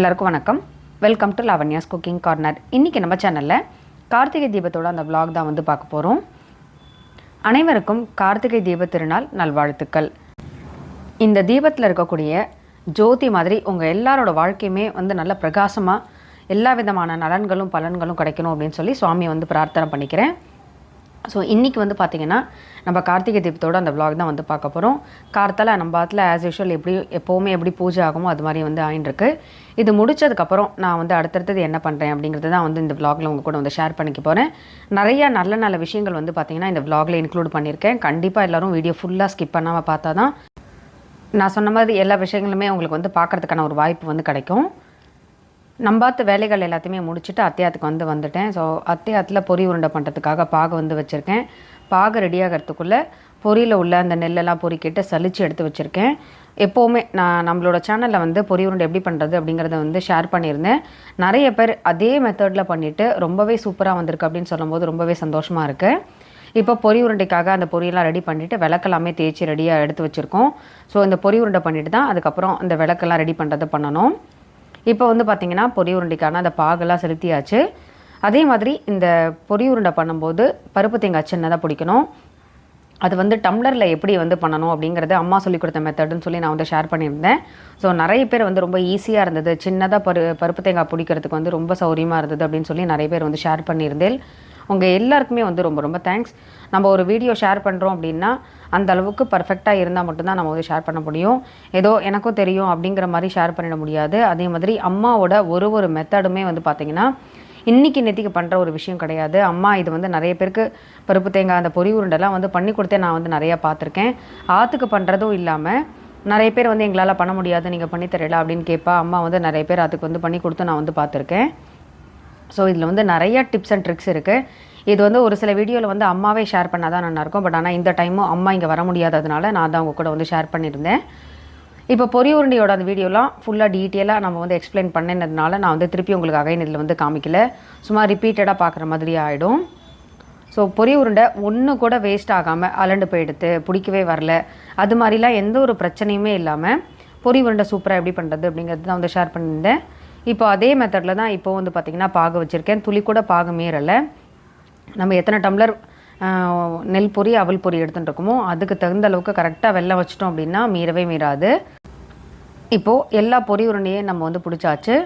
எல்லாருக்கும் வணக்கம். Welcome to Lavanya's cooking corner இன்றைக்கி நம்ம சேனலில் கார்த்திகை தீபத்தோட அந்த விலாக் தான் வந்து பார்க்க போகிறோம் அனைவருக்கும் கார்த்திகை தீப திருநாள் நல்வாழ்த்துக்கள். இந்த தீபத்தில் இருக்கக்கூடிய ஜோதி மாதிரி உங்கள் எல்லாரோட வாழ்க்கையுமே வந்து நல்ல பிரகாசமாக எல்லா விதமான நலன்களும் பலன்களும் கிடைக்கணும் அப்படின்னு சொல்லி சுவாமியை வந்து பிரார்த்தனை பண்ணிக்கிறேன். ஸோ இன்றைக்கி வந்து பார்த்திங்கன்னா நம்ம கார்த்திகை தீபத்தோட அந்த vlog தான் வந்து பார்க்க போகிறோம் கார்த்தால் நம்ம பாத்தில் ஆஸ் யூஷுவல் எப்படி எப்போவுமே எப்படி பூஜை ஆகுமோ அது மாதிரி வந்து ஆயின்ருக்கு இது முடிச்சதுக்கப்புறம் நான் வந்து அடுத்தடுத்தது என்ன பண்ணுறேன் அப்படிங்கிறது தான் வந்து இந்த vlogல உங்கள் கூட வந்து ஷேர் பண்ணிக்க போகிறேன் நிறைய நல்ல நல்ல விஷயங்கள் வந்து பார்த்திங்கன்னா இந்த vlogல இன்க்ளூட் பண்ணியிருக்கேன். கண்டிப்பாக எல்லோரும் வீடியோ ஃபுல்லாக ஸ்கிப் பண்ணாமல் பார்த்தா தான் நான் சொன்ன மாதிரி எல்லா விஷயங்களுமே உங்களுக்கு வந்து பார்க்குறதுக்கான ஒரு வாய்ப்பு வந்து கிடைக்கும். நம்பாத்த வேலைகள் எல்லாத்தையுமே முடிச்சுட்டு அத்தையாத்துக்கு வந்து வந்துட்டேன். ஸோ அத்தையாத்தில் பொரி உருண்டை பண்ணுறதுக்காக பாகை வந்து வச்சுருக்கேன். பாகை ரெடியாகிறதுக்குள்ளே பொரியில் உள்ள அந்த நெல்லெல்லாம் பொறிக்கிட்டு சலிச்சு எடுத்து வச்சுருக்கேன். எப்போவுமே நான் நம்மளோட சேனலில் வந்து பொரி உருண்டை எப்படி பண்ணுறது அப்படிங்கிறத வந்து ஷேர் பண்ணியிருந்தேன். நிறைய பேர் அதே மெத்தடில் பண்ணிவிட்டு ரொம்பவே சூப்பராக வந்திருக்கு அப்படின்னு சொல்லும்போது ரொம்பவே சந்தோஷமாக இருக்குது இப்போ பொரி உருண்டைக்காக அந்த பொரியெல்லாம் ரெடி பண்ணிவிட்டு விளக்கெல்லாமே தேய்ச்சி ரெடியாக எடுத்து வச்சுருக்கோம். ஸோ இந்த பொரி உருண்டை பண்ணிவிட்டு தான் அதுக்கப்புறம் அந்த விளக்கெல்லாம் ரெடி பண்ணுறது பண்ணணும். இப்போ வந்து பார்த்திங்கன்னா பொரி உருண்டைக்கான அந்த பாகெல்லாம் செலுத்தியாச்சு. அதே மாதிரி இந்த பொரி உருண்டை பண்ணும்போது பருப்பு தேங்காய் சின்னதாக பிடிக்கணும். அது வந்து டம்ளரில் எப்படி வந்து பண்ணணும் அப்படிங்கிறது அம்மா சொல்லி கொடுத்த மெத்தடுன்னு சொல்லி நான் வந்து ஷேர் பண்ணியிருந்தேன். ஸோ நிறைய பேர் வந்து ரொம்ப ஈஸியாக இருந்தது. சின்னதாக பரு பருப்பு தேங்காய் பிடிக்கிறதுக்கு வந்து ரொம்ப சௌரியமாக இருந்தது அப்படின்னு சொல்லி நிறைய பேர் வந்து ஷேர் பண்ணியிருந்தேன். உங்கள் எல்லாருக்குமே வந்து ரொம்ப ரொம்ப தேங்க்ஸ் நம்ம ஒரு வீடியோ ஷேர் பண்ணுறோம் அப்படின்னா அந்த அளவுக்கு பர்ஃபெக்டாக இருந்தால் மட்டும்தான் நம்ம வந்து ஷேர் பண்ண முடியும். ஏதோ எனக்கும் தெரியும் அப்படிங்கிற மாதிரி ஷேர் பண்ணிட முடியாது. அதே மாதிரி அம்மாவோட ஒரு ஒரு மெத்தடுமே வந்து பார்த்திங்கன்னா இன்றைக்கி நெத்திக்கு பண்ணுற ஒரு விஷயம் கிடையாது. அம்மா இது வந்து நிறைய பேருக்கு பருப்பு தேங்காய் அந்த பொறி உருண்டெல்லாம் வந்து பண்ணி கொடுத்தே நான் வந்து நிறையா பார்த்துருக்கேன் ஆற்றுக்கு பண்ணுறதும் இல்லாமல் நிறைய பேர் வந்து எங்களால் பண்ண முடியாது நீங்கள் பண்ணி தரல அப்படின்னு கேட்பா அம்மா வந்து நிறைய பேர் அதுக்கு வந்து பண்ணி கொடுத்து நான் வந்து பார்த்துருக்கேன் ஸோ இதில் வந்து நிறைய டிப்ஸ் அண்ட் ட்ரிக்ஸ் இருக்குது இது வந்து ஒரு சில வீடியோவில் வந்து அம்மாவே ஷேர் பண்ணால் தான் நல்லாயிருக்கும். பட் ஆனால் இந்த டைமும் அம்மா இங்கே வர முடியாததுனால நான் தான் உங்க கூட வந்து ஷேர் பண்ணியிருந்தேன். இப்போ பொரி உருண்டையோட அந்த வீடியோலாம் ஃபுல்லாக டீட்டெயிலாக நம்ம வந்து எக்ஸ்பிளைன் பண்ணினதுனால நான் வந்து திருப்பி உங்களுக்கு அகைன் இதில் வந்து காமிக்கல. சும்மா ரிப்பீட்டடாக பார்க்குற மாதிரி ஆகிடும் ஸோ பொரி உருண்டை ஒன்று கூட வேஸ்ட் ஆகாமல் அலண்டு போயிடுத்து பிடிக்கவே வரல. அது மாதிரிலாம் எந்த ஒரு பிரச்சனையுமே இல்லாமல் பொரி உருண்டை சூப்பராக எப்படி பண்ணுறது அப்படிங்கிறது தான் வந்து ஷேர் பண்ணியிருந்தேன். இப்போ அதே மெத்தடில் தான் இப்போ வந்து பார்த்திங்கன்னா பாக வச்சுருக்கேன். துளி கூட பாக மீறலை. நம்ம எத்தனை டம்ளர் நெல் பொரி அவல் பொரி எடுத்துகிட்டு இருக்கோமோ அதுக்கு தகுந்த அளவுக்கு கரெக்டாக வெள்ளம் வச்சிட்டோம் அப்படின்னா மீறவே மீறாது. இப்போது எல்லா பொரி உருண்டையும் நம்ம வந்து பிடிச்சாச்சு.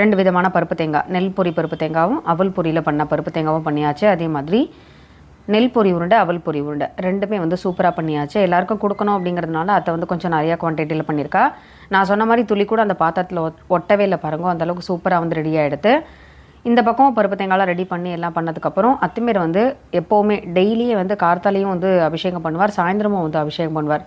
ரெண்டு விதமான பருப்பு தேங்காய் நெல் பொரி பருப்பு தேங்காவும் அவல் பொரியில் பண்ண பருப்பு தேங்காவும் பண்ணியாச்சு. அதே மாதிரி நெல் பொரி உருண்டை அவல் பொரி உருண்டை ரெண்டுமே வந்து சூப்பராக பண்ணியாச்சு. எல்லாருக்கும் கொடுக்கணும் அப்படிங்கிறதுனால அதை வந்து கொஞ்சம் நிறையா குவான்டிட்டியில் பண்ணியிருக்கா. நான் சொன்ன மாதிரி துளி கூட அந்த பாத்திரத்தில் ஒட்டவே இல்லை பாருங்க. அந்தளவுக்கு சூப்பராக வந்து ரெடி ஆகிடுது இந்த பக்கம் பருப்பு தேங்காய்லாம் ரெடி பண்ணி எல்லாம் பண்ணதுக்கப்புறம் அத்துமீர் வந்து எப்போவுமே டெய்லியே வந்து கார்த்தாலையும் வந்து அபிஷேகம் பண்ணுவார். சாயந்தரமும் வந்து அபிஷேகம் பண்ணுவார்.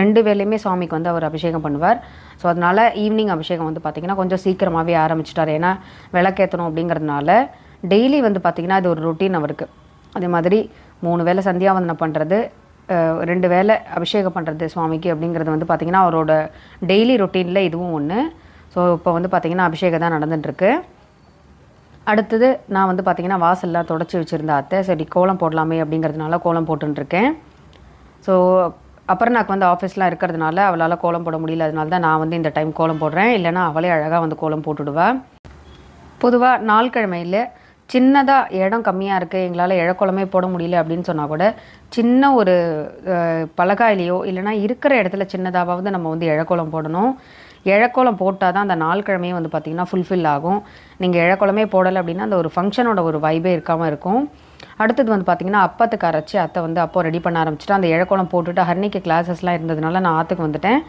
ரெண்டு வேலையுமே சுவாமிக்கு வந்து அவர் அபிஷேகம் பண்ணுவார். ஸோ அதனால் ஈவினிங் அபிஷேகம் வந்து பார்த்திங்கன்னா கொஞ்சம் சீக்கிரமாகவே ஆரம்பிச்சிட்டார். ஏன்னா விளக்கேற்றணும் அப்படிங்கிறதுனால டெய்லி வந்து பார்த்திங்கன்னா இது ஒரு ரொட்டீன் அவருக்கு. அதே மாதிரி மூணு வேளை சந்தியாவந்தனம் பண்ணுறது ரெண்டு வேளை அபிஷேகம் பண்ணுறது சுவாமிக்கு அப்படிங்கிறது வந்து பார்த்திங்கன்னா அவரோட டெய்லி ரொட்டீனில் இதுவும் ஒன்று ஸோ இப்போ வந்து பார்த்திங்கன்னா அபிஷேகம் தான் நடந்துட்டுருக்கு. அடுத்தது நான் வந்து பார்த்திங்கன்னா வாசல்லாம் தொடச்சி வச்சுருந்த அத்தை. சரி கோலம் போடலாமே அப்படிங்கிறதுனால கோலம் போட்டுருக்கேன் ஸோ அப்புறம் நான் வந்து ஆஃபீஸ்லாம் இருக்கிறதுனால அவளால் கோலம் போட முடியல. அதனால தான் நான் வந்து இந்த டைம் கோலம் போடுறேன். இல்லைனா அவளே அழகாக வந்து கோலம் போட்டுடுவேன் பொதுவாக நாள் கிழமையில் சின்னதாக இடம் கம்மியாக இருக்குது எங்களால் இழக்குளமே போட முடியல அப்படின்னு சொன்னால் கூட சின்ன ஒரு பலகாயிலையோ இல்லைனா இருக்கிற இடத்துல சின்னதாகவாவது நம்ம வந்து இழக்குளம் போடணும். இழக்கோலம் போட்டால் தான் அந்த நாள் கிழமையே வந்து பார்த்திங்கன்னா ஃபுல்ஃபில் ஆகும். நீங்கள் இழக்கோலமே போடலை அப்படின்னா அந்த ஒரு ஃபங்க்ஷனோட ஒரு வைபே இருக்காமல் இருக்கும் அடுத்தது வந்து பார்த்திங்கன்னா அப்பத்துக்கு அரைச்சி அத்தை வந்து அப்போ ரெடி பண்ண ஆரம்பிச்சிட்டு அந்த இழக்கோலம் போட்டுட்டு ஹர்னிக்கு கிளாஸஸ்லாம் இருந்ததுனால நான் ஆற்றுக்கு வந்துட்டேன்.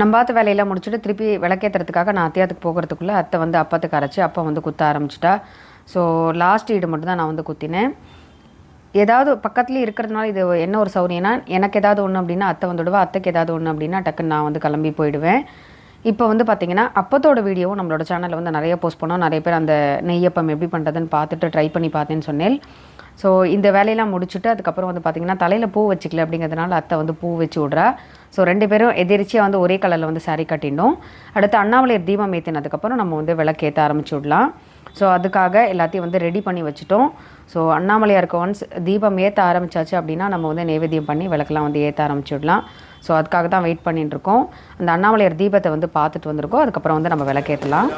நம்ம பார்த்த வேலையெல்லாம் முடிச்சுட்டு திருப்பி விளக்கேற்றுறதுக்காக நான் அத்தியாத்துக்கு போகிறதுக்குள்ளே அத்தை வந்து அப்பத்துக்கு அரைச்சி அப்பா வந்து குத்த ஆரம்பிச்சிட்டா. ஸோ லாஸ்ட் ஈடு மட்டும்தான் நான் வந்து குத்தினேன். ஏதாவது பக்கத்துலேயே இருக்கிறதுனால இது என்ன ஒரு சௌரியம்னா எனக்கு ஏதாவது ஒன்று அப்படின்னா அத்தை வந்துடுவா அத்தைக்கு ஏதாவது ஒன்று அப்படின்னா டக்குன்னு நான் வந்து கிளம்பி போயிடுவேன். இப்போ வந்து பார்த்தீங்கன்னா அப்பத்தோட வீடியோவும் நம்மளோட சேனலில் வந்து நிறைய போஸ்ட் பண்ணோம். நிறைய பேர் அந்த நெய்யப்பம் எப்படி பண்ணுறதுன்னு பார்த்துட்டு ட்ரை பண்ணி பார்த்தேன்னு சொன்னேன். ஸோ இந்த வேலையெல்லாம் முடிச்சுட்டு அதுக்கப்புறம் வந்து பார்த்திங்கன்னா தலையில் பூ வச்சுக்கல அப்படிங்கிறதுனால அத்தை வந்து பூ வச்சு விட்றா. ஸோ ரெண்டு பேரும் எதிர்ச்சியாக வந்து ஒரே கலரில் வந்து saree கட்டிட்டோம் அடுத்து அண்ணாமலையர் தீபம் ஏற்றினதுக்கப்புறம் நம்ம வந்து விளக்கேற்ற ஆரம்பிச்சு விடலாம். ஸோ அதுக்காக எல்லாத்தையும் வந்து ரெடி பண்ணி வச்சுட்டோம். ஸோ அண்ணாமலையாருக்கு ஒன்ஸ் தீபம் ஏற்ற ஆரம்பிச்சாச்சு அப்படின்னா நம்ம வந்து நைவேத்தியம் பண்ணி விளக்கெல்லாம் வந்து ஏற்ற ஆரம்பிச்சுடலாம். ஸோ அதுக்காக தான் வெயிட் பண்ணிட்டுருக்கோம் அந்த அண்ணாமலையார் தீபத்தை வந்து பார்த்துட்டு வந்திருக்கோம். அதுக்கப்புறம் வந்து நம்ம விளக்கேற்றலாம்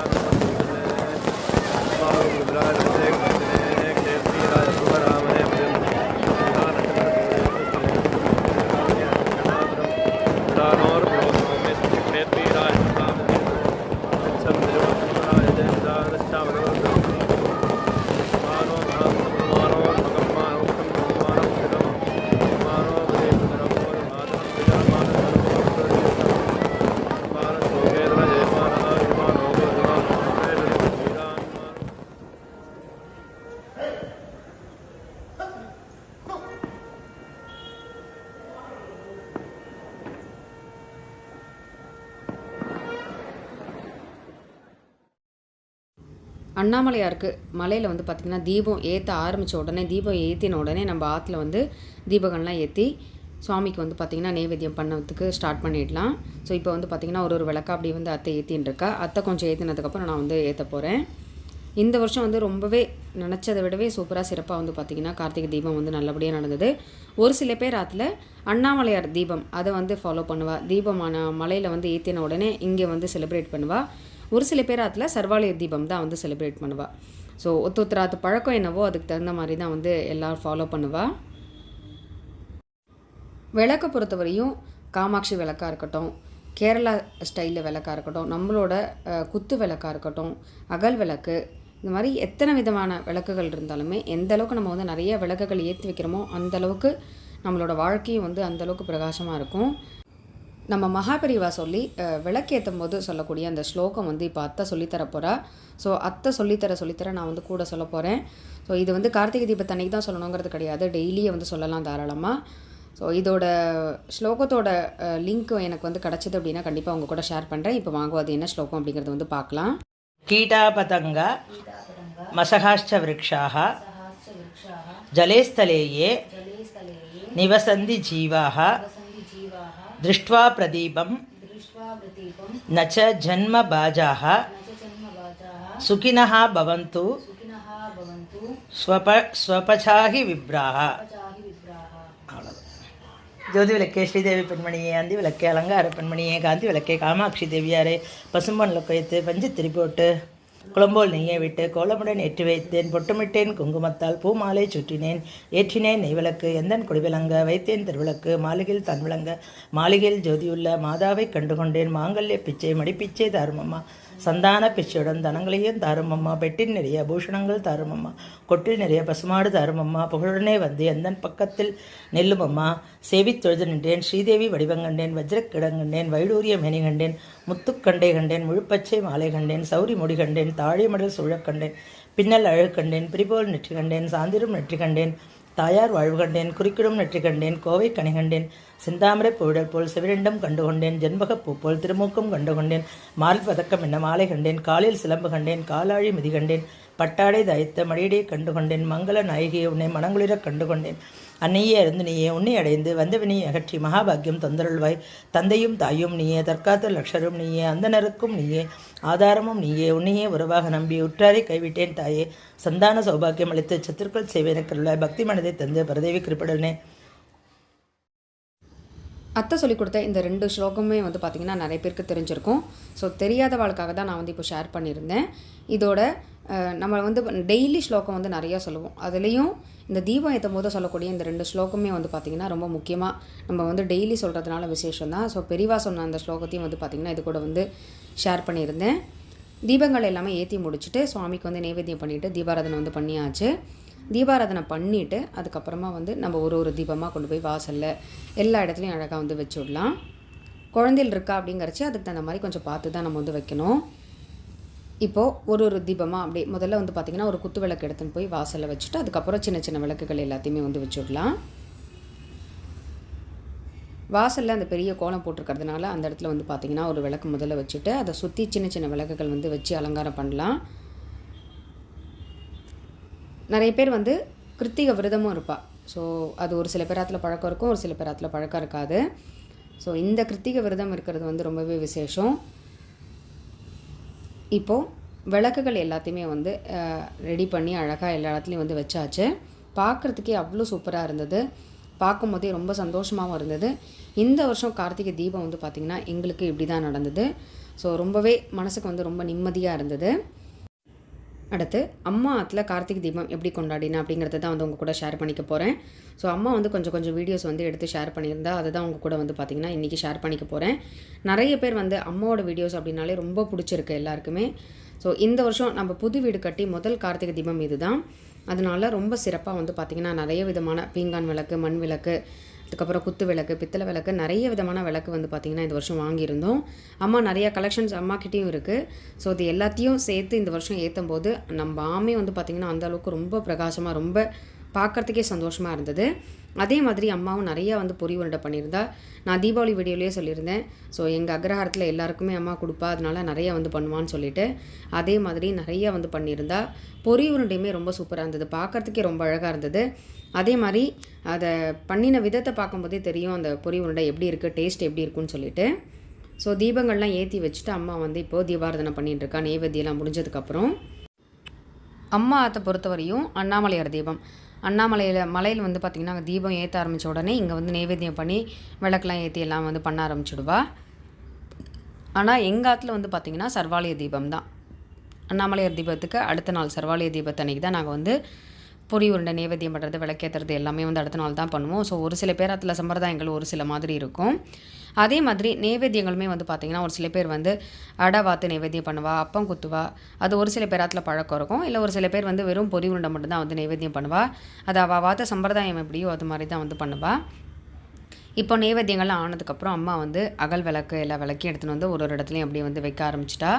அண்ணாமலையாருக்கு மலையில் வந்து பார்த்திங்கன்னா தீபம் ஏற்ற ஆரம்பித்த உடனே தீபம் ஏற்றின உடனே நம்ம ஆற்றுல வந்து தீபங்கள்லாம் ஏற்றி சுவாமிக்கு வந்து பார்த்திங்கன்னா நைவேத்தியம் பண்ணதுக்கு ஸ்டார்ட் பண்ணிடலாம். ஸோ இப்போ வந்து பார்த்திங்கன்னா ஒரு ஒரு விளக்கா அப்படி வந்து அத்தை ஏற்றின்னு இருக்கா. அத்தை கொஞ்சம் ஏற்றினதுக்கப்புறம் நான் வந்து ஏற்ற போகிறேன் இந்த வருஷம் வந்து ரொம்பவே நினச்சதை விடவே சூப்பராக சிறப்பாக வந்து பார்த்திங்கன்னா கார்த்திகை தீபம் வந்து நல்லபடியாக நடந்தது. ஒரு சில பேர் ஆற்றுல அண்ணாமலையார் தீபம் அதை வந்து ஃபாலோ பண்ணுவாள் தீபமான மலையில் வந்து ஏற்றின உடனே இங்கே வந்து செலிப்ரேட் பண்ணுவாள் ஒரு சில பேர் ஆற்றுல சர்வாலய தீபம் தான் வந்து செலிப்ரேட் பண்ணுவாள் ஸோ ஒத்து அது பழக்கம் என்னவோ அதுக்கு தகுந்த மாதிரி தான் வந்து எல்லோரும் ஃபாலோ பண்ணுவா. விளக்கை பொறுத்தவரையும் காமாட்சி விளக்காக இருக்கட்டும் கேரளா ஸ்டைலில் விளக்காக இருக்கட்டும் நம்மளோட குத்து விளக்காக இருக்கட்டும் அகல் விளக்கு இந்த மாதிரி எத்தனை விதமான விளக்குகள் இருந்தாலுமே எந்த அளவுக்கு நம்ம வந்து நிறைய விளக்குகள் ஏற்றி வைக்கிறோமோ அந்த அளவுக்கு நம்மளோட வாழ்க்கையும் வந்து அந்தளவுக்கு பிரகாசமாக இருக்கும். நம்ம மகாபெரிவா சொல்லி விளக்கேற்றும் போது சொல்லக்கூடிய அந்த ஸ்லோகம் வந்து இப்போ அத்தை சொல்லித்தர போகிறா ஸோ அத்தை சொல்லித்தர சொல்லித்தர நான் வந்து கூட சொல்ல போகிறேன் ஸோ இது வந்து கார்த்திகை தீபத்தை அன்னைக்கு தான் சொல்லணுங்கிறது கிடையாது. டெய்லியே வந்து சொல்லலாம் தாராளமாக ஸோ இதோட ஸ்லோகத்தோட லிங்க் எனக்கு வந்து கிடச்சிது அப்படின்னா கண்டிப்பாக உங்கள் கூட ஷேர் பண்ணுறேன் இப்போ வாங்குவோம் அது என்ன ஸ்லோகம் அப்படிங்கிறது வந்து பார்க்கலாம். கீட்டாபதங்கா மசகாஷ்ட விரக்ஷாக ஜலேஸ்தலேயே நிவசந்தி ஜீவாக दृष्ट्वा प्रदीपं न च जन्मबाजाः सुखिनः भवन्तु स्वप स्वपचाहि विभ्राः ஜோதி விளக்கே ஸ்ரீதேவி பெண்மணியே அந்தி விளக்கே அலங்கார பெண்மணியே காந்தி விளக்கே காமாட்சி தேவியாரே பசும்பொன் வைத்து பஞ்சு திரி போட்டு குளம்போல் நெய்யை விட்டு கோலமுடன் ஏற்றி வைத்தேன். பொட்டுமிட்டேன் குங்குமத்தால் பூ மாலை சுற்றினேன் ஏற்றினேன் நெய்விளக்கு எந்தன் குடிவிளங்க? வைத்தேன் திருவிளக்கு மாளிகையில் தன் விளங்க. மாளிகையில் ஜோதியுள்ள மாதாவை கண்டுகொண்டேன். மாங்கல்ய பிச்சை மடிப்பிச்சை தாருமம்மா. சந்தான பிச்சையுடன் தனங்களையும் தாருமம்மா பெட்டின் நிறைய பூஷணங்கள் தாருமம்மா கொட்டில் நிறைய பசுமாடு தாருமம்மா புகழுடனே வந்து எந்தன் பக்கத்தில் நெல்லுமம்மா சேவித் தொழுது நின்றேன் ஸ்ரீதேவி வடிவங்கண்டேன் வஜ்ரக்கிடங்கண்டேன் வைடூரிய மேனி கண்டேன் முத்துக்கண்டை கண்டேன் முழுப்பச்சை மாலை கண்டேன் சௌரி முடி கண்டேன் தாழிமடல் சூழக் கண்டேன் பின்னல் அழகு கண்டேன் பிரிபோல் நெற்றி கண்டேன் சாந்திரும் நெற்றி கண்டேன் தாயார் வாழ்வு கண்டேன் குறுக்கிடும் நெற்றி கண்டேன் கோவை கனி கண்டேன் சிந்தாமரை பூவிடல் போல் சிவரிண்டம் கண்டுகொண்டேன் ஜென்மகப்பூ போல் திருமூக்கம் கண்டுகொண்டேன் மால் பதக்கம் என்ன மாலை கண்டேன் காலில் சிலம்பு கண்டேன் காலாழி மிதி கண்டேன் பட்டாடை தயத்த மடியடியை கண்டுகொண்டேன் மங்கள நாயகியை உன்னை மனங்குளிரக் கண்டுகொண்டேன் அன்னையே அருந்து நீயே உன்னை அடைந்து வந்தவினை அகற்றி மகாபாக்கியம் தந்தருள்வாய். தந்தையும் தாயும் நீயே தற்காத்த லக்ஷரும் நீயே அந்தனருக்கும் நீயே ஆதாரமும் நீயே உன்னையே உறவாக நம்பி உற்றாரை கைவிட்டேன் தாயே. சந்தான சௌபாக்கியம் அளித்து சத்துருக்கள் செய்வேனக்கருளாய் பக்தி மனதை தந்து பரதேவி குறிப்பிடனே அத்தை சொல்லிக் கொடுத்த இந்த ரெண்டு ஸ்லோகமே வந்து பார்த்திங்கன்னா நிறைய பேருக்கு தெரிஞ்சிருக்கும். ஸோ தெரியாதவாளுக்காக தான் நான் வந்து இப்போ ஷேர் பண்ணியிருந்தேன். இதோட நம்ம வந்து டெய்லி ஸ்லோகம் வந்து நிறையா சொல்லுவோம். அதுலேயும் இந்த தீபம் ஏற்றும் போது சொல்லக்கூடிய இந்த ரெண்டு ஸ்லோகமே வந்து பார்த்திங்கன்னா ரொம்ப முக்கியமாக நம்ம வந்து டெய்லி சொல்கிறதுனால விசேஷம் தான் ஸோ பெரிவா சொன்ன அந்த ஸ்லோகத்தையும் வந்து பார்த்திங்கன்னா இது கூட வந்து ஷேர் பண்ணியிருந்தேன். தீபங்கள் எல்லாமே ஏற்றி முடிச்சுட்டு சுவாமிக்கு வந்து நைவேத்தியம் பண்ணிவிட்டு தீபாராதனை வந்து பண்ணியாச்சு. தீபாராதனை பண்ணிவிட்டு அதுக்கப்புறமா வந்து நம்ம ஒரு ஒரு தீபமாக கொண்டு போய் வாசலில் எல்லா இடத்துலையும் அழகாக வந்து வச்சு விடலாம் குழந்தைகள் இருக்கா அப்படிங்கிறச்சு அதுக்கு தகுந்த மாதிரி கொஞ்சம் பார்த்து தான் நம்ம வந்து வைக்கணும். இப்போது ஒரு ஒரு தீபமாக அப்படியே முதல்ல வந்து பார்த்திங்கன்னா ஒரு குத்து விளக்கு எடுத்துன்னு போய் வாசலில் வச்சுட்டு அதுக்கப்புறம் சின்ன சின்ன விளக்குகள் எல்லாத்தையுமே வந்து வச்சுடலாம். வாசலில் அந்த பெரிய கோலம் போட்டிருக்கிறதுனால அந்த இடத்துல வந்து பார்த்திங்கன்னா ஒரு விளக்கு முதல்ல வச்சுட்டு அதை சுற்றி சின்ன சின்ன விளக்குகள் வந்து வச்சு அலங்காரம் பண்ணலாம். நிறைய பேர் வந்து கிருத்திக விரதமும் இருப்பாள் ஸோ அது ஒரு சில பேராத்தில் பழக்கம் இருக்கும் ஒரு சில பேராத்தில் பழக்கம் இருக்காது. ஸோ இந்த கிருத்திக விரதம் இருக்கிறது வந்து ரொம்பவே விசேஷம். இப்போது விளக்குகள் எல்லாத்தையுமே வந்து ரெடி பண்ணி அழகாக எல்லா இடத்துலையும் வந்து வச்சாச்சு. பார்க்குறதுக்கே அவ்வளோ சூப்பராக இருந்தது. பார்க்கும்போதே ரொம்ப சந்தோஷமாகவும் இருந்தது. இந்த வருஷம் கார்த்திகை தீபம் வந்து பார்த்திங்கன்னா எங்களுக்கு இப்படி தான் நடந்தது. ஸோ ரொம்பவே மனசுக்கு வந்து ரொம்ப நிம்மதியாக இருந்தது. அடுத்து அம்மா ஆற்றுல கார்த்திகை தீபம் எப்படி கொண்டாடினா அப்படிங்கிறத தான் வந்து உங்கள் கூட ஷேர் பண்ணிக்க போகிறேன் ஸோ அம்மா வந்து கொஞ்சம் கொஞ்சம் வீடியோஸ் வந்து எடுத்து ஷேர் பண்ணியிருந்தா அதை தான் உங்கள் கூட வந்து பார்த்திங்கன்னா இன்றைக்கி ஷேர் பண்ணிக்க போகிறேன் நிறைய பேர் வந்து அம்மாவோட வீடியோஸ் அப்படின்னாலே ரொம்ப பிடிச்சிருக்கு எல்லாருக்குமே. ஸோ இந்த வருஷம் நம்ம புது வீடு கட்டி முதல் கார்த்திகை தீபம் இதுதான். அதனால ரொம்ப சிறப்பாக வந்து பார்த்திங்கன்னா நிறைய விதமான பீங்கான் விளக்கு மண் விளக்கு அதுக்கப்புறம் குத்து விளக்கு பித்தளை விளக்கு நிறைய விதமான விளக்கு வந்து பார்த்திங்கன்னா இந்த வருஷம் வாங்கியிருந்தோம். அம்மா நிறைய கலெக்ஷன்ஸ் அம்மாக்கிட்டேயும் இருக்குது ஸோ இது எல்லாத்தையும் சேர்த்து இந்த வருஷம் ஏற்றும் போது நம்ம ஆமே வந்து பார்த்திங்கன்னா அந்தளவுக்கு ரொம்ப பிரகாசமாக ரொம்ப பார்க்குறதுக்கே சந்தோஷமாக இருந்தது. அதே மாதிரி அம்மாவும் நிறையா வந்து பொறி உருண்டை பண்ணியிருந்தா. நான் தீபாவளி வீடியோலேயே சொல்லியிருந்தேன். ஸோ எங்கள் அக்ரஹாரத்தில் எல்லாருக்குமே அம்மா கொடுப்பா அதனால நிறைய வந்து பண்ணுவான்னு சொல்லிட்டு. அதே மாதிரி நிறைய வந்து பண்ணியிருந்தா. பொறி உருண்டையுமே ரொம்ப சூப்பராக இருந்தது. பார்க்குறதுக்கே ரொம்ப அழகாக இருந்தது. அதே மாதிரி அதை பண்ணின விதத்தை பார்க்கும்போதே தெரியும் அந்த பொறி உருண்டை எப்படி இருக்குது டேஸ்ட் எப்படி இருக்குன்னு சொல்லிட்டு. ஸோ தீபங்கள்லாம் ஏற்றி வச்சுட்டு அம்மா வந்து இப்போது தீபாரதனை பண்ணிட்டு இருக்கா. நெய்வேத்தியெல்லாம் முடிஞ்சதுக்கப்புறம் அம்மா அதை பொறுத்தவரையும் அண்ணாமலையார் தீபம். அண்ணாமலையில் மலையில் வந்து பார்த்திங்கன்னா தீபம் ஏற்ற ஆரம்பித்த உடனே இங்கே வந்து நைவேத்தியம் பண்ணி விளக்கெலாம் ஏற்றி எல்லாம் வந்து பண்ண ஆரம்பிச்சுடுவா. ஆனால் எங்கள் ஆற்றுல வந்து பார்த்திங்கன்னா சர்வாலய தீபம் தான் அண்ணாமலையார் தீபத்துக்கு அடுத்த நாள் சர்வாலய தீபத்தன்னைக்கு தான் நாங்கள் வந்து பொடி உருண்டை நைவேத்தியம் பண்ணுறது விளக்கேற்றுறது எல்லாமே வந்து அடுத்த நாள் தான் பண்ணுவோம். ஸோ ஒரு சில பேர் அதில் சம்பிரதாயங்கள் ஒரு சில மாதிரி இருக்கும். அதே மாதிரி நைவேத்தியங்களுமே வந்து பார்த்திங்கன்னா ஒரு சில பேர் வந்து அடை வாத்து நைவேத்தியம் பண்ணுவா அப்பம் குத்துவா அது ஒரு சில பேராத்தில் பழக்கம் இருக்கும். இல்லை ஒரு சில பேர் வந்து வெறும் பொறி உருண்டை மட்டும்தான் வந்து நைவேத்தியம் பண்ணுவா. அது அவள் வாத்த சம்பிரதாயம் எப்படியோ அது மாதிரி தான் வந்து பண்ணுவா. இப்போ நைவேத்தியங்கள்லாம் ஆனதுக்கப்புறம் அம்மா வந்து அகல் விளக்கு எல்லா விளக்கையும் எடுத்துகிட்டு வந்து ஒரு ஒரு இடத்துலையும் அப்படியே வந்து வைக்க ஆரம்பிச்சிட்டா.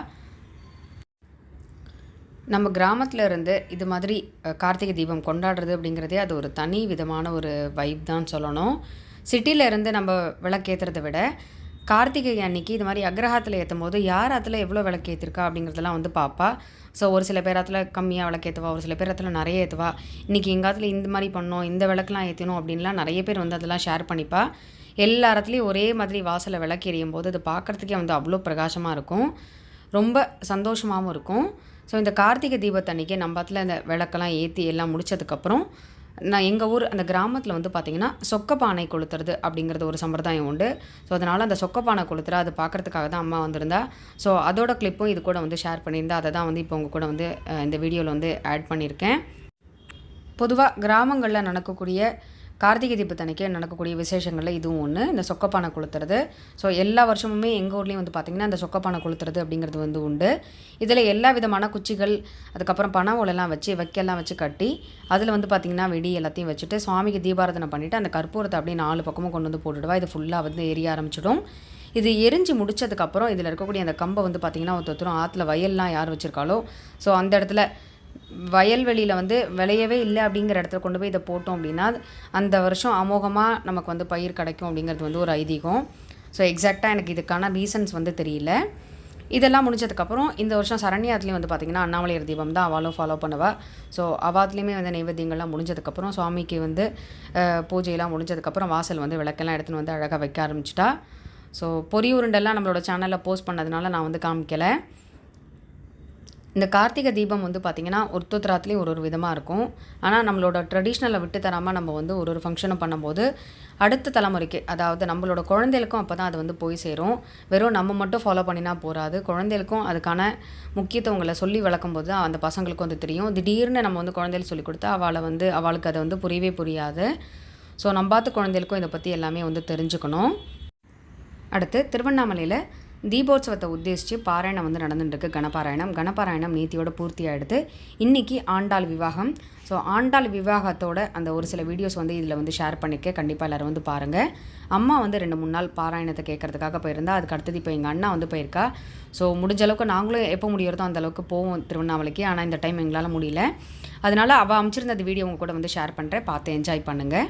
நம்ம கிராமத்தில் இருந்து இது மாதிரி கார்த்திகை தீபம் கொண்டாடுறது அப்படிங்கிறதே அது ஒரு தனி விதமான ஒரு வைப் தான் சொல்லணும். சிட்டியில் இருந்து நம்ம விளக்கேற்றுறத விட கார்த்திகை அன்னைக்கு இது மாதிரி அக்ரஹாரத்தில் ஏற்றும் போது யார் அதில் எவ்வளோ விளக்கேற்றிருக்கா அப்படிங்கிறதெல்லாம் வந்து பார்ப்பா ஸோ ஒரு சில பேர் ஆற்றுல கம்மியாக விளக்கேற்றுவா ஒரு சில பேர் ஆற்றுல நிறைய ஏற்றுவா இன்றைக்கி எங்கள் இந்த மாதிரி பண்ணோம் இந்த விளக்கெலாம் ஏற்றணும் அப்படின்லாம் நிறைய பேர் வந்து அதெல்லாம் ஷேர் பண்ணிப்பா. எல்லா இடத்துலையும் ஒரே மாதிரி வாசலை விளக்கு எறியும் போது அது பார்க்குறதுக்கே வந்து அவ்வளோ பிரகாசமாக இருக்கும். ரொம்ப சந்தோஷமாகவும் இருக்கும். ஸோ இந்த கார்த்திகை தீபத்தன்னைக்கு நம்ம இடத்துல இந்த விளக்கெல்லாம் ஏற்றி எல்லாம் முடித்ததுக்கப்புறம் நான் எங்கள் ஊர் அந்த கிராமத்தில் வந்து பார்த்திங்கன்னா சொக்கப்பானை கொளுத்துறது அப்படிங்கிறது ஒரு சம்பிரதாயம் உண்டு. ஸோ அதனால் அந்த சொக்கப்பானை கொளுத்துற அது பார்க்குறதுக்காக தான் அம்மா வந்திருந்தா. ஸோ அதோட கிளிப்பும் இது கூட வந்து ஷேர் பண்ணியிருந்தா அதை தான் வந்து இப்போ உங்கள் கூட வந்து இந்த வீடியோவில் வந்து ஆட் பண்ணியிருக்கேன். பொதுவாக கிராமங்களில் நடக்கக்கூடிய கார்த்திகை தீபத்தன்னைக்கு நடக்கக்கூடிய விசேஷங்களில் இதுவும் ஒன்று இந்த சொக்கப்பானை கொளுத்துறது. ஸோ எல்லா வருஷமுமே எங்கள் ஊர்லேயும் வந்து பார்த்திங்கன்னா இந்த சொக்கப்பானை கொளுத்துறது அப்படிங்கிறது வந்து உண்டு. இதில் எல்லா விதமான குச்சிகள் அதுக்கப்புறம் பனை ஓலெல்லாம் வச்சு வைக்கெல்லாம் வச்சு கட்டி அதில் வந்து பார்த்திங்கன்னா வெடி எல்லாத்தையும் வச்சுட்டு சுவாமிக்கு தீபாராதனை பண்ணிவிட்டு அந்த கற்பூரத்தை அப்படியே நாலு பக்கமும் கொண்டு வந்து போட்டுடுவா. இது ஃபுல்லாக வந்து எரிய ஆரம்பிச்சிடும். இது எரிஞ்சு முடிச்சதுக்கப்புறம் இதில் இருக்கக்கூடிய அந்த கம்பை வந்து பார்த்திங்கன்னா ஒருத்தரும் ஆற்றுல வயல்லாம் யார் வச்சுருக்காளோ ஸோ அந்த இடத்துல வயல்வெளியில் வந்து விளையவே இல்லை அப்படிங்கிற இடத்துல கொண்டு போய் இதை போட்டோம் அப்படின்னா அந்த வருஷம் அமோகமாக நமக்கு வந்து பயிர் கிடைக்கும் அப்படிங்கிறது வந்து ஒரு ஐதீகம். ஸோ எக்ஸாக்டாக எனக்கு இதுக்கான ரீசன்ஸ் வந்து தெரியல. இதெல்லாம் முடிஞ்சதுக்கப்புறம் இந்த வருஷம் சரண்யாத்துலேயும் வந்து பார்த்திங்கன்னா அண்ணாமலையார் தீபம் தான் அவளும் ஃபாலோ பண்ணுவாள் ஸோ அவாத்துலேயுமே வந்து நைவேத்தியங்கள்லாம் முடிஞ்சதுக்கப்புறம் சுவாமிக்கு வந்து பூஜையெல்லாம் முடிஞ்சதுக்கப்புறம் வாசல் வந்து விளக்கெல்லாம் எடுத்துன்னு வந்து அழகாக வைக்க ஆரம்பிச்சிட்டா. ஸோ பொறி உருண்டெல்லாம் நம்மளோட சேனலில் போஸ்ட் பண்ணதுனால நான் வந்து காமிக்கலை. இந்த கார்த்திகை தீபம் வந்து பார்த்திங்கன்னா ஒருத்தராத்துலேயும் ஒரு ஒரு விதமாக இருக்கும். ஆனால் நம்மளோட ட்ரெடிஷ்னலை விட்டு தராமல் நம்ம வந்து ஒரு ஒரு ஃபங்க்ஷனும் பண்ணும்போது அடுத்த தலைமுறைக்கு அதாவது நம்மளோட குழந்தைகளுக்கும் அப்போ தான் அது வந்து போய் சேரும். வெறும் நம்ம மட்டும் ஃபாலோ பண்ணினா போகாது குழந்தைகளுக்கும் அதுக்கான முக்கியத்துவங்களை சொல்லி வளர்க்கும் போது அந்த பசங்களுக்கும் வந்து தெரியும். திடீர்னு நம்ம வந்து குழந்தைகளுக்கு சொல்லி கொடுத்தா அவளை வந்து அவளுக்கு அதை வந்து புரியவே புரியாது. ஸோ நம்ம பார்த்து குழந்தைகளுக்கும் இதை பற்றி எல்லாமே வந்து தெரிஞ்சுக்கணும். அடுத்து திருவண்ணாமலையில் தீபோத்சவத்தை உத்தேசித்து பாராயணம் வந்து நடந்துட்டுருக்கு கணபாராயணம். கணபாராயணம் நீத்தியோட பூர்த்தி ஆகிடுது இன்றைக்கி ஆண்டாள் விவாகம். ஸோ ஆண்டாள் விவாகத்தோட அந்த ஒரு சில வீடியோஸ் வந்து இதில் வந்து ஷேர் பண்ணிக்க கண்டிப்பாக எல்லோரும் வந்து பாருங்கள் அம்மா வந்து ரெண்டு மூணு நாள் பாராயணத்தை கேட்கறதுக்காக போயிருந்தா அதுக்கு அடுத்தது இப்போ எங்கள் அண்ணா வந்து போயிருக்கா. ஸோ முடிஞ்ச அளவுக்கு நாங்களும் எப்போ முடியறதோ அந்த அளவுக்கு போவோம் திருவண்ணாமலைக்கு. ஆனால் இந்த டைம் எங்களால் முடியல. அதனால் அவள் அமைச்சிருந்த அந்த வீடியோ உங்க கூட வந்து ஷேர் பண்ணுறேன் பார்த்து என்ஜாய் பண்ணுங்கள்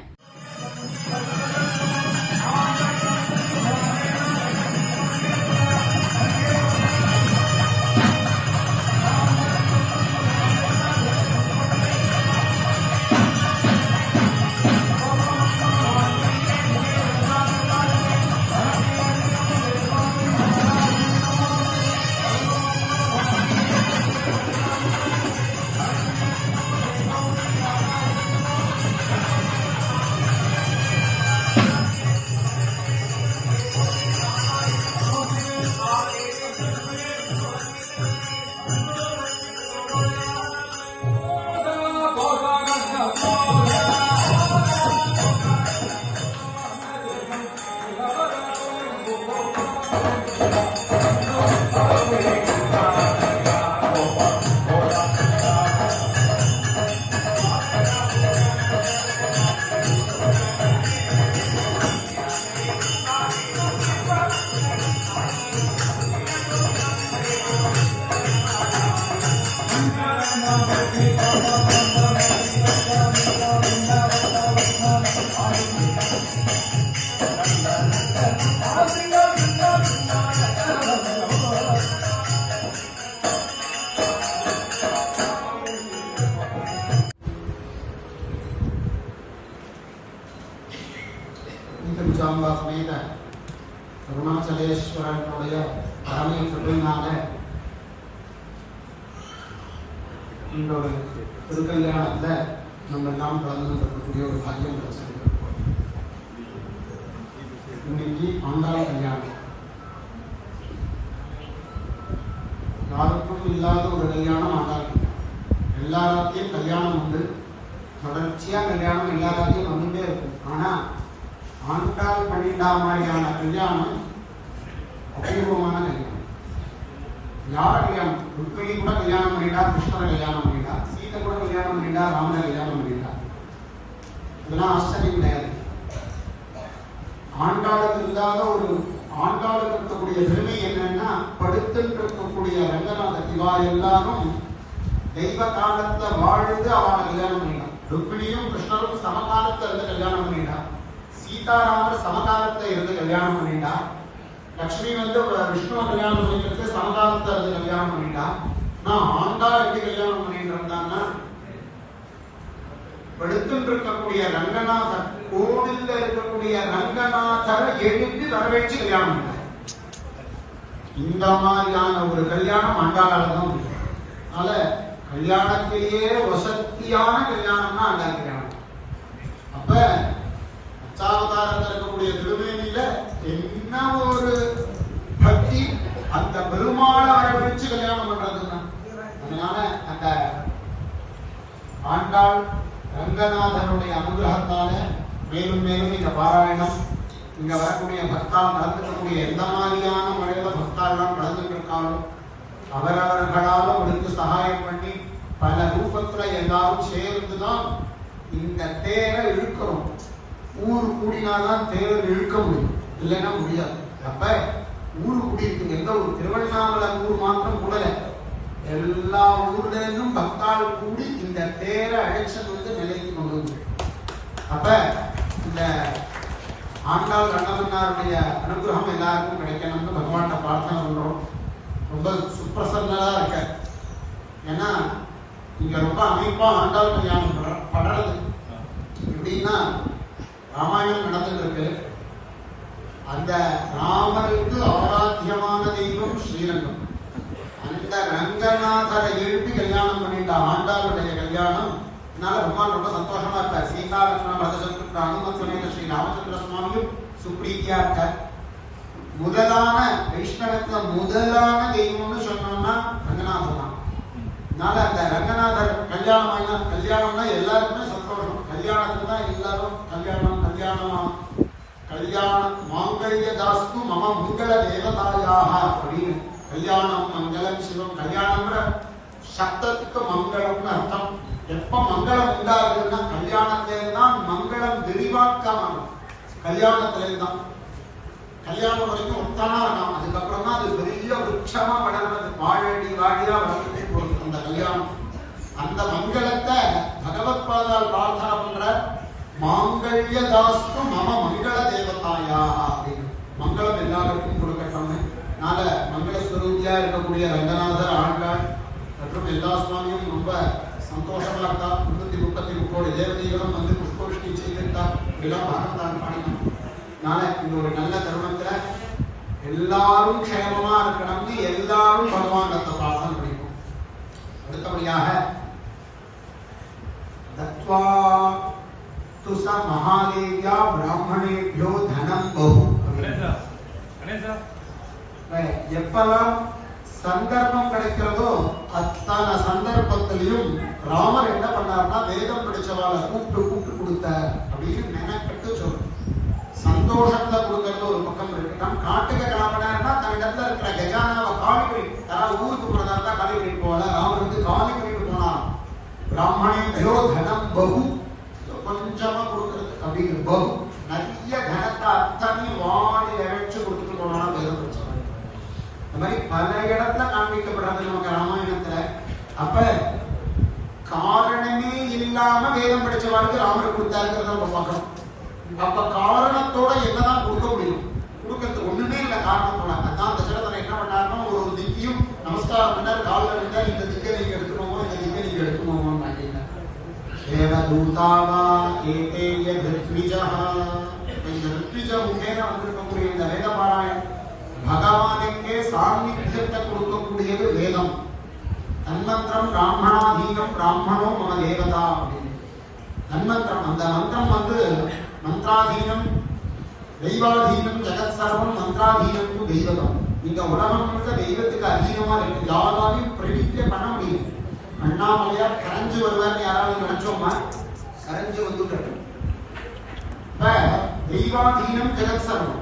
இந்த ஒரு திருக்கல்யாணத்துல நம்ம எல்லாம் கலந்து கொள்ளக்கூடிய ஒரு பாக்கியம் கிடைச்சிருக்கு இன்னைக்கு ஆண்டாள் கல்யாணம் யாருக்கும் இல்லாத ஒரு கல்யாணம் ஆண்டாள் கல்யாணம் எல்லாராத்தையும் கல்யாணம் உண்டு. தொடர்ச்சியா கல்யாணம் எல்லாராத்தையும் வந்துட்டே இருக்கும் ஆனா ஆண்டாள் பண்ணிட்டா மாதிரியான கல்யாணம் அபூர்வமான கல்யாணம் யார் கல்யாணம் ருக்மிணி கூட கல்யாணம் பண்ணிட்டா கிருஷ்ணரை கல்யாணம் பண்ணிட்டா சீதை கூட கல்யாணம் பண்ணிட்டா ராமனை கல்யாணம் பண்ணிட்டா இதெல்லாம் ஆச்சரியம் கிடையாது. ஆண்டாளுக்கு இல்லாத ஒரு ஆண்டாளுக்கு இருக்கக்கூடிய பெருமை என்னன்னா படுத்துட்டு இருக்கக்கூடிய ரங்கநாத இவா எல்லாரும் தெய்வ காலத்தை வாழ்ந்து அவனை கல்யாணம் பண்ணிட்டான் ருக்மிணியும் கிருஷ்ணரும் சமகாலத்தை இருந்து கல்யாணம் பண்ணிட்டா சீதாராமர் சமகாலத்தை இருந்து கல்யாணம் பண்ணிட்டா லக்ஷ்மி வந்து விஷ்ணுவை கல்யாணம் பண்ணிக்கிறது சமகாலத்தை அது கல்யாணம் பண்ணிட்டா? நான் ஆண்டா எப்படி கல்யாணம் பண்ணிட்டு இருந்தான்னா எடுத்துட்டு இருக்கக்கூடிய ரங்கநாதர் கோவில்ல இருக்கக்கூடிய ரங்கநாதரை எழுப்பி வரவேற்று கல்யாணம் பண்ணார் இந்த மாதிரியான ஒரு கல்யாணம் ஆண்டாளால தான் அதனால கல்யாணத்திலேயே வசத்தியான கல்யாணம்னா ஆண்டாள் கல்யாணம். அப்ப சாவதாரத்தில் இருக்கக்கூடிய திருமேனியில என்ன ஒரு பக்தி? அந்த பெருமாளை வரவழைச்சு கல்யாணம் பண்றதுன்னா? அதனால அந்த ஆண்டாள் ரங்கநாதனுடைய அனுகிரகத்தால மேலும் மேலும் இந்த பாராயணம் இங்க வரக்கூடிய பக்தால் கலந்துக்கக்கூடிய எந்த மாதிரியான முறையில பக்தாள்லாம் நடந்துட்டு இருக்காங்களோ அவரவர்களால அவருக்கு சகாயம் பண்ணி பல ரூபத்துல எல்லாரும் சேர்ந்துதான் இந்த தேரை இழுக்கிறோம். ஊர் கூடினாதான் தேவர் இழுக்க முடியும். இல்லைன்னா முடியாது. அப்ப ஊர் கூடியிருக்கு. எந்த ஒரு திருவண்ணாமலை ஊர் மாத்திரம் கூடல. எல்லா ஊர்ல இருந்தும் கூடி இந்த தேரை அழைச்சல் வந்து நிலைக்கு கொண்டு வந்து அப்ப இந்த ஆண்டாள் அண்ணமன்னாருடைய அனுகிரகம் எல்லாருக்கும் கிடைக்கணும்னு பகவான்கிட்ட பிரார்த்தனை பண்றோம். ரொம்ப சுப்பிரசன்னதா இருக்க. ஏன்னா இங்க ரொம்ப அமைப்பா ஆண்டாள் கல்யாணம் படறது எப்படின்னா ராமாயணம் நடந்துட்டு இருக்கு அந்த ராமருக்கு ஆராத்தியமான தெய்வம் ஸ்ரீரங்கம். அந்த ரங்கநாதரை எழுப்பி கல்யாணம் பண்ணிட்ட ஆண்டாளுடைய கல்யாணம். அதனால பகவான் ரொம்ப சந்தோஷமா இருக்கார். சீதா லட்சுமண பரதசத்ரு அனுமத் ஸ்ரீ ராமச்சந்திர சுவாமியும் சுப்ரீத்தியா இருக்கார். முதலான வைஷ்ணவத்துல முதலான தெய்வம்னு சொன்னோம்னா ரங்கநாதர் தான் அதனால அந்த ரங்கநாதர் கல்யாணம் கல்யாணம்னா எல்லாருக்குமே சந்தோஷம். கல்யாணத்துக்கு தான் எல்லாரும் கல்யாணம் கல்யாணம் கல்யாணம் மாங்கல்ய தாஸ்து மம மங்கள தேவதாயாக அப்படின்னு கல்யாணம் மங்களம் சிவம் கல்யாணம்ன்ற சப்தத்துக்கு மங்களம்னு அர்த்தம் எப்ப மங்களம் உண்டாகுதுன்னா கல்யாணத்திலே தான் மங்களம் விரிவாக்கம் கல்யாணத்திலே தான் கல்யாணம் வரைக்கும் ஒத்தானா இருக்கான் அதுக்கப்புறம் தான் அது பெரிய விருட்சமா வளர்றது வாழடி வாடியா வளர்ந்துட்டே போகுது அந்த கல்யாணம். அந்த மங்களத்தை பகவத் பாதால் பிரார்த்தனை பண்ற மாங்கல்ய தாஸ்து மம மங்கள தேவதாயா அப்படின்னு. மங்களம் எல்லாருக்கும் கொடுக்கட்டும்னு அதனால மங்கள ஸ்வரூபியா இருக்கக்கூடிய ரங்கநாதர் ஆண்டாள் மற்றும் எல்லா சுவாமியும் ரொம்ப சந்தோஷமா இருக்கா? முன்னூத்தி முப்பத்தி முப்போடு தேவதைகளும் வந்து புஷ்பவிஷ்ணி செய்திருக்கா இதெல்லாம் மகத்தான் பாடினோம் அதனால இந்த ஒரு நல்ல தருணத்துல எல்லாரும் க்ஷேமமா இருக்கணும்னு எல்லாரும் பகவானத்தை பிரார்த்தனை பண்ணிப்போம். அடுத்தபடியாக தத்வா ச மகாதேவியா பிராமணேபியோ தனம் பகு Right. எப்பெல்லாம் சந்தர்ப்பம் கிடைக்கிறதோ அத்தனை சந்தர்ப்பத்திலையும் ராமர் என்ன பண்ணார்னா வேதம் படிச்சவாளை கூப்பிட்டு கூப்பிட்டு கொடுத்தார் அப்படின்னு நினைக்கிட்டு சொல்றோம் சந்தோஷத்தை கொடுக்கறது ஒரு பக்கம் இருக்கட்டும் காட்டுக்கு கிளம்பினார்னா தன்னிடத்துல இருக்கிற கஜானாவை காலி பண்ணி யாராவது ஊருக்கு போறதா இருந்தா காலி பண்ணிட்டு போகல ராமர் வந்து காலி பண்ணிட்டு போனார் பிராமணே தனம் பகு. கொஞ்சமா கொடுக்கறது அப்படிங்கிற பகு நிறைய கனத்தை அத்தனையும் வாடி இறைச்சு கொடுத்துட்டு போனா வேதம் பிரச்சனை இந்த மாதிரி பல இடத்துல காண்பிக்கப்படுறது நமக்கு ராமாயணத்துல. அப்ப காரணமே இல்லாம வேதம் படிச்சவாளுக்கு ராமர் கொடுத்தாருங்கிறத நம்ம பார்க்கணும். அப்ப காரணத்தோட என்னதான் கொடுக்க முடியும் கொடுக்கறதுக்கு ஒண்ணுமே இல்ல காரணத்தோட அதான் அந்த சிலத்துல என்ன பண்ணாருன்னா ஒரு திக்கியும் நமஸ்காரம் பண்ணார் காலில் இருந்தா இந்த திக்கை நீங்க எடுத்துக்கோமோ இந்த திக்கை நீங்க எடுத்துக்கோமோ மாட்டீங்க தேவதூதாவா ஏதேய யத்விஜா இந்த ரித்விஜ முகேன வந்திருக்கக்கூடிய இந்த வேத பாராயணம் பகவானுக்கே சாநித்தியத்தை கொடுக்கக்கூடியது வேதம் தன்மந்திரம் பிராமணாதீனம் பிராமணோ மம தேவதா அப்படின்னு தன்மந்திரம் அந்த மந்திரம் வந்து மந்திராதீனம் தெய்வாதீனம் ஜெகத் சர்வம் மந்திராதீனம் தெய்வதம் இந்த உலகம் முழுக்க தெய்வத்துக்கு அதீனமா இருக்கு. யாராலையும் பிரடிக்டே பண்ண முடியும் அண்ணாமலையா கரைஞ்சு வருவார்னு யாராவது நினைச்சோமா? கரைஞ்சு வந்துட்டாரு. இப்ப தெய்வாதீனம் ஜெகத் சர்வம்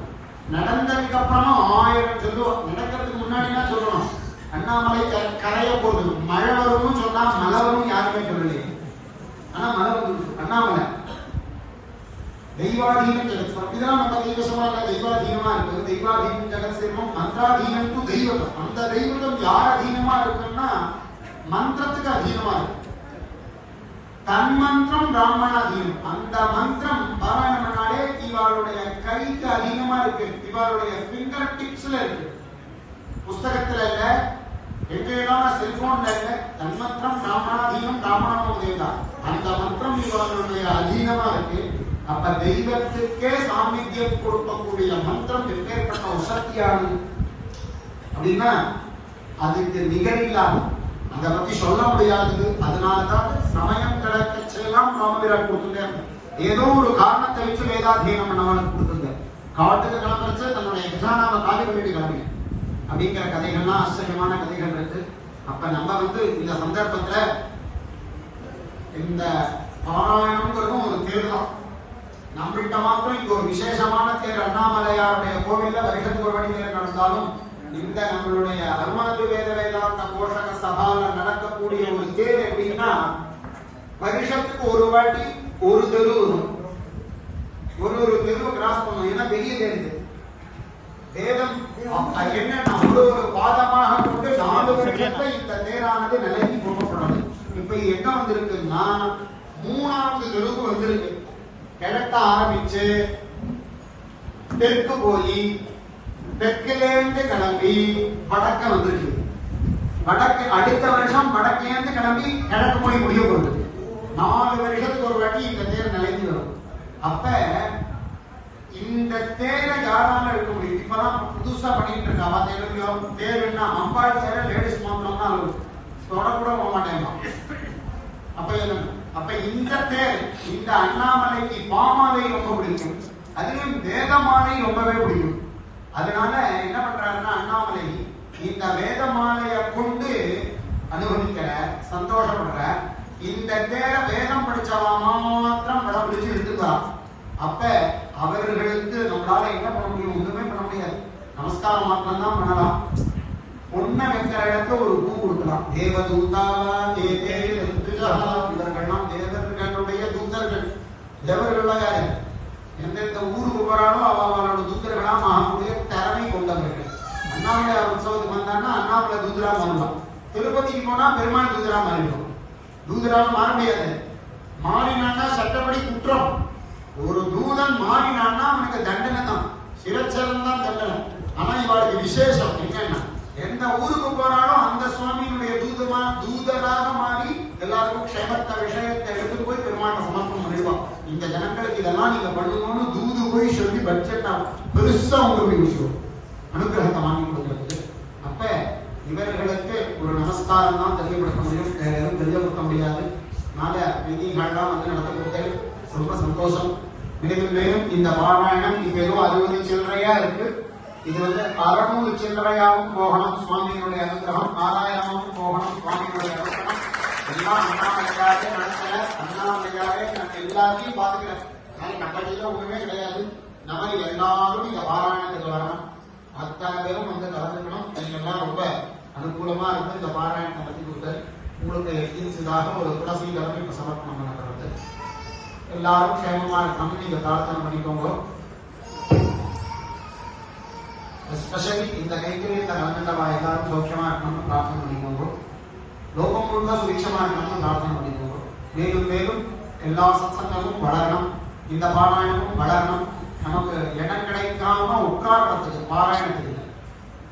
நடந்ததுக்கு அப்புறமா ஆயிரம் சொல்லுவோம் நடக்கிறதுக்கு முன்னாடி தான் சொல்லணும்? அண்ணாமலை கரைய போகுது. மழை வரும்னு சொன்னா மழை வரும் யாருமே சொல்லலையே. ஆனா மழை வந்து அண்ணாமலை. தெய்வாதீனம் ஜெகத் சர்வம் இதெல்லாம் நம்ம தெய்வசமா இல்ல. தெய்வாதீனமா இருக்கு. தெய்வாதீனம் ஜெகத் சர்வம் மந்திராதீனம் டு தெய்வதம் அந்த தெய்வம் யார் அதீனமா இருக்குன்னா மந்திரத்துக்கு அதீனமா இருக்கு தன்மந்திரம் பிராமணாதீனம் அந்த மந்திரம் பாராயணம்னாலே இவாளுடைய கைக்கு அதிகமா இருக்கு. இவாளுடைய பிங்கர் டிப்ஸ்ல இருக்கு. புஸ்தகத்துல இல்ல. எங்க செல்போன்ல இல்ல. தன்மந்திரம் பிராமணாதீனம் பிராமணம் தான். அந்த மந்திரம் இவாளுடைய அதீனமா இருக்கு. அப்ப தெய்வத்துக்கே சாமித்தியம் கொடுக்கக்கூடிய மந்திரம் எப்பேற்பட்ட உசக்தியானது அப்படின்னா அதுக்கு நிகரில்லாது அதை பத்தி சொல்ல முடியாதது. அதனாலதான் சமயம் கிடைக்க செய்யலாம் கொடுத்துட்டேன் ஏதோ ஒரு காரணத்தை வச்சு வேதாத்தியனம் பண்ணவனுக்கு கொடுத்துருந்தேன் காட்டுக்கு கிளம்புறச்சு தன்னுடைய கஜானாவை காலி பண்ணிட்டு கிளம்பினேன் அப்படிங்கிற கதைகள்லாம் ஆச்சரியமான கதைகள் இருக்கு. அப்ப நம்ம வந்து இந்த சந்தர்ப்பத்துல இந்த பாராயணம்ங்கிறதும் ஒரு தேர் தான் நம்மகிட்ட மாத்திரம் இங்க ஒரு விசேஷமான தேர் அண்ணாமலையாருடைய கோவில்ல வருஷத்துக்கு ஒரு மணி நேரம் நடந்தாலும் இந்த நம்மளுடைய அருணாதி வேத வேதாந்த போஷக சபால நடக்கக்கூடிய ஒரு தேர் எப்படின்னா வருஷத்துக்கு ஒரு வாட்டி ஒரு தெரு வரும். ஒரு ஒரு தெருவை கிராஸ் பண்ணும் ஏன்னா பெரிய தேர் வேதம் அ- என்னன்னா ஒரு ஒரு பாதமாக கொண்டு நாலு வருஷத்தை இந்த தேரானது நிலைக்கு போகப்படாது இப்ப என்ன வந்திருக்குன்னா மூணாவது தெருவுக்கு வந்திருக்கு. கிழக்க ஆரம்பிச்சு தெற்கு போய் தெற்கிலேருந்து கிளம்பி வடக்க வந்திருக்கு வடக்கு அடுத்த வருஷம் வடக்கேந்து கிளம்பி கிழக்கு போய் முடிய போகுது நாலு வருஷத்துக்கு ஒரு வாட்டி இந்த தேர் நிலைஞ்சு வரும். அப்ப இந்த தேரை யாரால எடுக்க முடியும்? இப்பதான் புதுசா பண்ணிட்டு இருக்கா தேவையோ தேருன்னா அம்பாள் தேர லேடிஸ் மாத்திரம் தான் தொடக்கூட போக மாட்டேங்க அப்ப என்ன- அப்ப இந்த தேர் இந்த அண்ணாமலைக்கு பாமாலை ரொம்ப பிடிக்கும். அதுலயும் வேதமாலை ரொம்பவே பிடிக்கும். அதனால என்ன பண்றாருன்னா அண்ணாமலை இந்த வேதமாலைய கொண்டு அனுபவிக்கிற சந்தோஷப்படுற இந்த தேர வேதம் படிச்சவா மாத்திரம் படம் பிடிச்சு எடுத்துக்கலாம் அப்ப அவர்களுக்கு நம்மளால என்ன பண்ண முடியும்? ஒண்ணுமே பண்ண முடியாது. நமஸ்காரம் மாத்திரம் தான் பண்ணலாம். பொண்ணை வைக்கிற இடத்துல ஒரு பூ கொடுக்கலாம். தேவதூதாவா தே இவர்கள்லாம் தேவர்களுடைய தூதர்கள். தேவர்கள்லாம் யாரு? எந்தெந்த ஊருக்கு போறானோ அவ அவளோட தூதர்களா ஆகக்கூடிய அண்ணாமலை உற்சவத்துக்கு வந்தான்னா அண்ணாமலை தூதரா மாறுவான் திருப்பதிக்கு போனா பெருமாள் தூதரா மாறிடுவோம் தூதரால மாற முடியாது. மாறினான்னா சட்டப்படி குற்றம். ஒரு தூதன் மாறினான்னா அவனுக்கு தண்டனை தான். சிரச்சரம் தான் தண்டனை. ஆனா இவாளுக்கு விசேஷம் என்னன்னா எந்த ஊருக்கு போனாலும் அந்த சுவாமியினுடைய தூதமா தூதராக மாறி எல்லாருக்கும் க்ஷேமத்த விஷயத்தை எடுத்து போய் பெருமாட்ட சமர்ப்பணம் பண்ணிடுவான் இந்த ஜனங்களுக்கு இதெல்லாம் நீங்க பண்ணணும்னு தூது போய் சொல்லி பட்ஜெட் பெருசா உங்களுக்கு விஷயம் அனுகிரகத்தை வாங்கி கொடுக்கறதுக்கு அப்ப இவர்களுக்கு ஒரு நமஸ்காரம் தான் தெரியப்படுத்த முடியும். வேற எதுவும் தெரியப்படுத்த முடியாது. நாள விதிகள்லாம் வந்து நடத்த கொடுத்தேன் ரொம்ப சந்தோஷம். மேலும் மேலும் இந்த பாராயணம் இப்ப ஏதோ அறுபது சில்லறையா இருக்கு. இது வந்து அறுநூறு சில்லறையாவும் போகணும் சுவாமியினுடைய அனுகிரகம். ஆறாயிரமாவும் போகணும் சுவாமியினுடைய அனுகிரகம். எல்லாம் அண்ணாமலையாவே நடத்தல அண்ணாமலையாவே நான் எல்லாத்தையும் பாத்துக்கிறேன் நான் நம்ம கையில ஒண்ணுமே கிடையாது. நம்ம எல்லாரும் இந்த பாராயணத்துக்கு வரணும். அத்தனை பேரும் வந்து கலந்துக்கணும் நீங்கெல்லாம் ரொம்ப அனுகூலமா இருந்து இந்த பாராயணத்தை நடத்தி கொடுத்து உங்களுக்கு எதிர்ச்சதாக ஒரு துளசி கலந்து இப்ப சமர்ப்பணம் பண்ணுறது எல்லாரும் க்ஷேமமா இருக்கணும் நீங்க பிரார்த்தனை பண்ணிக்கோங்க. எஸ்பெஷலி இந்த கைங்கரியத்தை கலந்துட்டவா எல்லாரும் சௌக்கியமா இருக்கணும்னு பிரார்த்தனை பண்ணிக்கோங்க. லோகம் முழுக்க சுபிக்ஷமா இருக்கணும்னு பிரார்த்தனை பண்ணிக்கோங்க. மேலும் மேலும் எல்லா சத்சங்கமும் வளரணும். இந்த பாராயணமும் வளரணும். நமக்கு இடம் கிடைக்காம உட்கார்றதுக்கு பாராயணத்துக்கு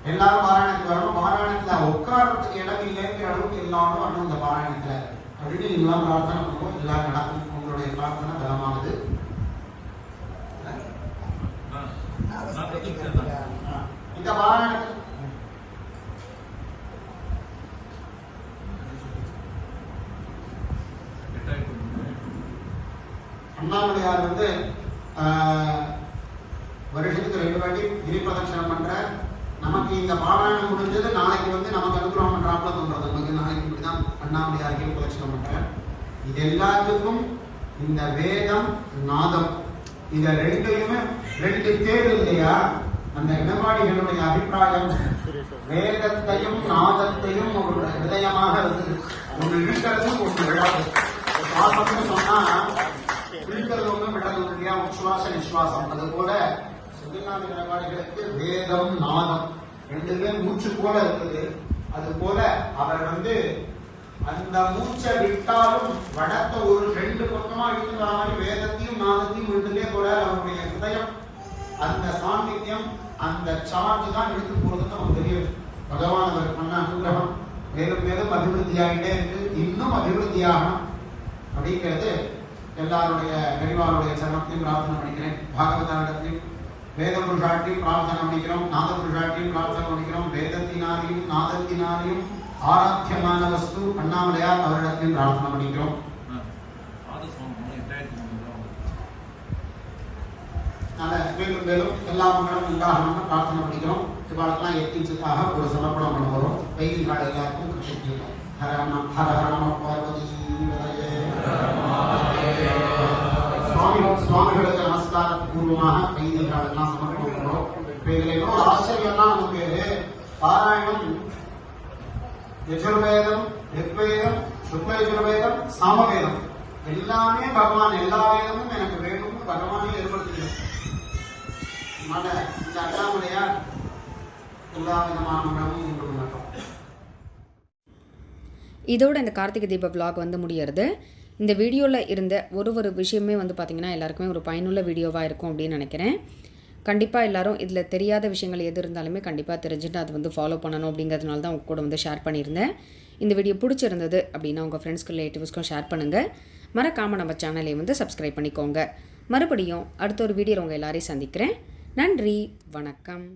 எல்லாரும் பாராயணத்துக்கு வரணும். பாராயணத்துல உட்கார்றதுக்கு இடம் இல்லைங்கிற அளவுக்கு எல்லாரும் வரணும் இந்த பாராயணத்துல. அப்படின்னு எல்லாம் பிரார்த்தனை பண்ணுவோம். எல்லாம் நடக்கும் உங்களுடைய பிரார்த்தனை பலமானது. இந்த இந்த பாராயணத்துக்கு அண்ணாமலையார் வந்து ஆஹ், வருஷத்துக்கு ரெண்டு வாட்டி கிரி பிரதட்சணம் பண்ற நமக்கு இந்த பாராயணம் முடிஞ்சது நாளைக்கு வந்து நமக்கு அனுகிரகம் பண்றாப்புல பண்றது நமக்கு நாளைக்கு இப்படிதான் அண்ணாமலையார் கிரி பண்றேன் இது எல்லாத்துக்கும் இந்த வேதம் நாதம். இத ரெண்டையுமே ரெண்டு தேர்வு இல்லையா? அந்த இடபாடிகளுடைய அபிப்பிராயம் வேதத்தையும் நாதத்தையும் ஒரு ஹிருதயமாக இருக்குது ஒன்று இருக்கிறது ஒன்று விழாது. சுவாசம்னு சொன்னா இருக்கிறது ஒன்று விழது இல்லையா உச்சுவாச நிஸ்வாசம். அது போல சுதிநாத இடபாடிகளுக்கு வேதம் நாதம். ரெண்டுமே மூச்சு போல இருக்குது. அது போல அவர் வந்து அந்த மூச்சை விட்டாலும் வடத்த ஒரு ரெண்டு பக்கமா இழுத்து வர மாதிரி வேதத்தையும் நாதத்தையும் விட்டுட்டே போல அவருடைய ஹிருதயம். அந்த சாநித்தியம் அந்த சார்ஜ் தான் எடுத்து போறதுன்னு நமக்கு தெரியும். பகவான் அவர் பண்ண அனுகிரகம். மேலும் மேலும் அபிவிருத்தியாகிட்டே இருக்கு. இன்னும் அபிவிருத்தியாகணும் அப்படிங்கிறது எல்லாருடைய பெரியவாருடைய சரணத்தையும் பிரார்த்தனை பண்ணிக்கிறேன். பாகவதாரிடத்தையும் வேத புருஷாட்டியும் பிரார்த்தனை பண்ணிக்கிறோம் நாத புருஷாட்டியும் பிரார்த்தனை பண்ணிக்கிறோம் வேதத்தினாலையும் நாதத்தினாலையும் ஆராத்தியமான வஸ்து அண்ணாமலையார் அவரிடத்தையும் பிரார்த்தனை பண்ணிக்கிறோம். மேலும் மேலும் எல்லா மக்களும் உண்டாகணும்னு பிரார்த்தனை பண்ணிக்கிறோம். இவாளுக்கெல்லாம் எத்திச்சுக்காக ஒரு சமர்ப்பணம் பண்ண வரும் வெயில் கால எல்லாருக்கும் கிருஷ்ணி ஹர ஹர ஹர பார்வதி நிலையே. சுவாமி சுவாமிகளுக்கு நமஸ்கார பூர்வமாக கைதிகளெல்லாம் சமர்ப்பணம் பண்றோம் இப்ப இதுல இன்னொரு ஆச்சரியம்னா நமக்கு பாராயணம் யஜுர்வேதம் ரிக்வேதம் சுக்லயஜுர்வேதம் சாமவேதம். எல்லாமே பகவான் எல்லா வேதமும் எனக்கு வேணும்னு பகவானே ஏற்படுத்திக்கிறது மன இந்த அண்ணாமலையார் எல்லா விதமான மனமும் உண்டு இதோட இந்த கார்த்திகை தீப vlog வந்து முடியறது. இந்த வீடியோவில் இருந்த ஒரு ஒரு விஷயமே வந்து பார்த்திங்கன்னா எல்லாருக்குமே ஒரு பயனுள்ள வீடியோவாக இருக்கும் அப்படின்னு நினைக்கிறேன். கண்டிப்பாக எல்லாரும் இதில் தெரியாத விஷயங்கள் எது இருந்தாலுமே கண்டிப்பாக தெரிஞ்சுட்டு அதை வந்து ஃபாலோ பண்ணணும் அப்படிங்கிறதுனால தான் உங்கள் கூட வந்து ஷேர் பண்ணியிருந்தேன். இந்த வீடியோ பிடிச்சிருந்தது அப்படின்னா உங்கள் ஃப்ரெண்ட்ஸ்க்கு ரிலேட்டிவ்ஸ்க்கும் ஷேர் பண்ணுங்கள் மறக்காமல் நம்ம சேனலை வந்து சப்ஸ்கிரைப் பண்ணிக்கோங்க. மறுபடியும் அடுத்த ஒரு வீடியோ உங்கள் எல்லாரையும் சந்திக்கிறேன். நன்றி வணக்கம்.